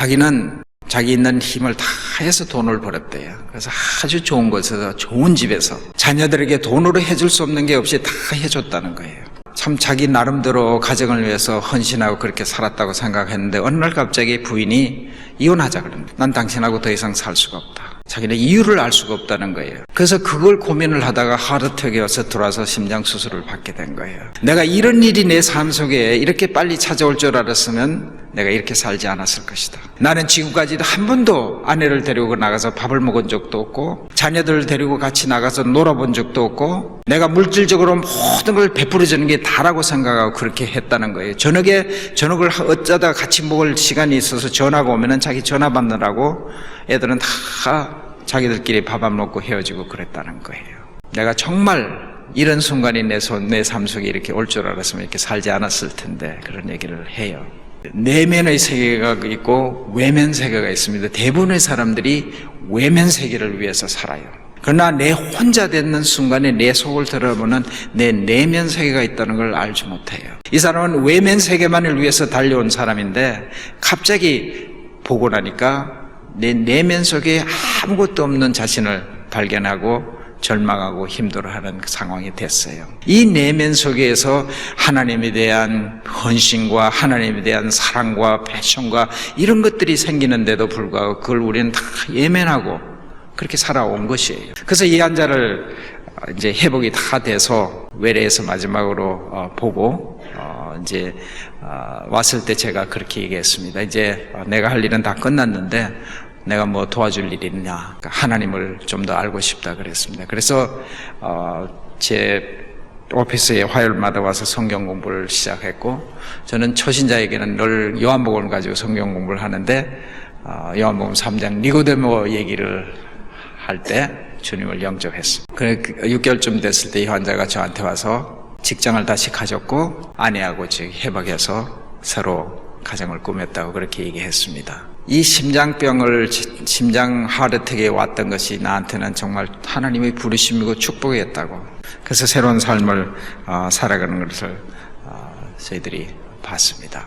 자기는 자기 있는 힘을 다 해서 돈을 벌었대요. 그래서 아주 좋은 곳에서 좋은 집에서 자녀들에게 돈으로 해줄 수 없는 게 없이 다 해줬다는 거예요. 참 자기 나름대로 가정을 위해서 헌신하고 그렇게 살았다고 생각했는데 어느 날 갑자기 부인이 이혼하자 그럽니다. 난 당신하고 더 이상 살 수가 없다. 자기는 이유를 알 수가 없다는 거예요. 그래서 그걸 고민을 하다가 하르트에 와서 들어와서 심장 수술을 받게 된 거예요. 내가 이런 일이 내 삶 속에 이렇게 빨리 찾아올 줄 알았으면 내가 이렇게 살지 않았을 것이다. 나는 지금까지도 한 번도 아내를 데리고 나가서 밥을 먹은 적도 없고 자녀들을 데리고 같이 나가서 놀아본 적도 없고 내가 물질적으로 모든 걸 베풀어 주는 게 다라고 생각하고 그렇게 했다는 거예요. 저녁에 저녁을 어쩌다 같이 먹을 시간이 있어서 전화가 오면은 자기 전화 받느라고 애들은 다 자기들끼리 밥 안 먹고 헤어지고 그랬다는 거예요. 내가 정말 이런 순간이 내 손, 내 삶 속에 이렇게 올 줄 알았으면 이렇게 살지 않았을 텐데 그런 얘기를 해요. 내면의 세계가 있고 외면 세계가 있습니다. 대부분의 사람들이 외면 세계를 위해서 살아요. 그러나 내 혼자 되는 순간에 내 속을 들어보는 내 내면 세계가 있다는 걸 알지 못해요. 이 사람은 외면 세계만을 위해서 달려온 사람인데 갑자기 보고 나니까 내 내면 속에 아무것도 없는 자신을 발견하고 절망하고 힘들어하는 상황이 됐어요. 이 내면 속에서 하나님에 대한 헌신과 하나님에 대한 사랑과 패션과 이런 것들이 생기는데도 불구하고 그걸 우리는 다 예면하고 그렇게 살아온 것이에요. 그래서 이 환자를 이제 회복이 다 돼서 외래에서 마지막으로 어, 보고 어, 이제 어, 왔을 때 제가 그렇게 얘기했습니다. 이제 내가 할 일은 다 끝났는데 내가 뭐 도와줄 일이 있냐. 그러니까 하나님을 좀 더 알고 싶다 그랬습니다. 그래서 어, 제 오피스에 화요일마다 와서 성경 공부를 시작했고 저는 초신자에게는 늘 요한복음을 가지고 성경 공부를 하는데 어, 요한복음 3장 니고데모 얘기를 할 때 주님을 영접했습니다. 그래 6개월쯤 됐을 때 이 환자가 저한테 와서 직장을 다시 가졌고 아내하고 지금 해박해서 서로 가정을 꾸몄다고 그렇게 얘기했습니다. 이 심장병을 심장 하르텍에 왔던 것이 나한테는 정말 하나님의 부르심이고 축복이었다고. 그래서 새로운 삶을 어, 살아가는 것을 어, 저희들이 봤습니다.